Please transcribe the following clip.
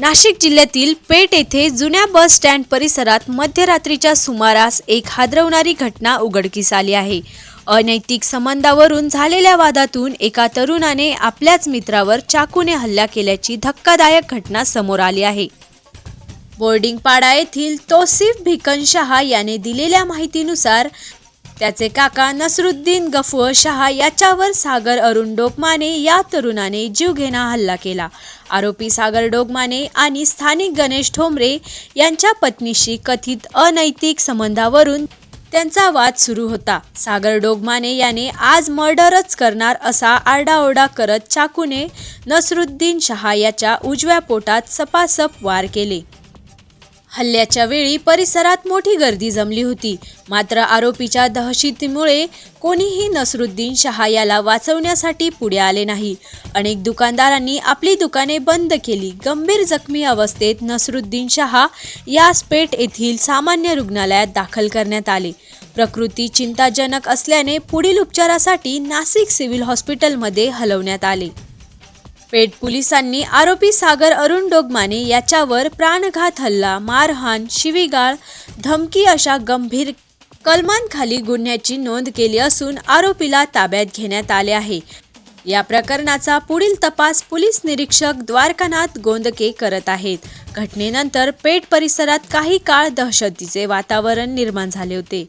नाशिक जिल्ह्यातील पेठ येथे जुन्या बस स्टँड परिसरात मध्यरात्रीच्या सुमारास एक हादरवणारी घटना उघडकीस आली आहे. अनैतिक संबंधावरून झालेल्या वादातून एका तरुणाने आपल्याच मित्रावर चाकूने हल्ला केल्याची धक्कादायक घटना समोर आली आहे. बोर्डिंगपाडा येथील तोसिफ भिकन शहा याने दिलेल्या माहितीनुसार त्याचे काका नसरुद्दीन गफूर शहा याच्यावर सागर अरुण डोकमाने या तरुणाने जीवघेणा हल्ला केला. आरोपी सागर डोगमाने आणि स्थानिक गणेश ठोंबरे यांच्या पत्नीशी कथित अनैतिक संबंधावरून त्यांचा वाद सुरू होता. सागर डोगमाने याने आज मर्डरच करणार असा आरडाओरडा करत चाकूने नसरुद्दीन शहा याच्या उजव्या पोटात सपासप वार केले. हल्ल्याच्या वेळी परिसरात मोठी गर्दी जमली होती. मात्र आरोपीच्या दहशतीमुळे कोणीही नसरुद्दीन शहा याला वाचवण्यासाठी पुढे आले नाही. अनेक दुकानदारांनी आपली दुकाने बंद केली. गंभीर जखमी अवस्थेत नसरुद्दीन शहा यास पेठ येथील सामान्य रुग्णालयात दाखल करण्यात आले. प्रकृती चिंताजनक असल्याने पुढील उपचारासाठी नाशिक सिव्हिल हॉस्पिटलमध्ये हलवण्यात आले. पेठ पोलिसांनी आरोपी सागर अरुण डोगमाने याच्यावर प्राणघात हल्ला मारहाण शिवीगाळ धमकी अशा गंभीर कलमांखाली गुन्ह्याची नोंद केली असून आरोपीला ताब्यात घेण्यात आले आहे. या प्रकरणाचा पुढील तपास पोलीस निरीक्षक द्वारकानाथ गोंदके करत आहेत. घटनेनंतर पेठ परिसरात काही काळ दहशतीचे वातावरण निर्माण झाले होते.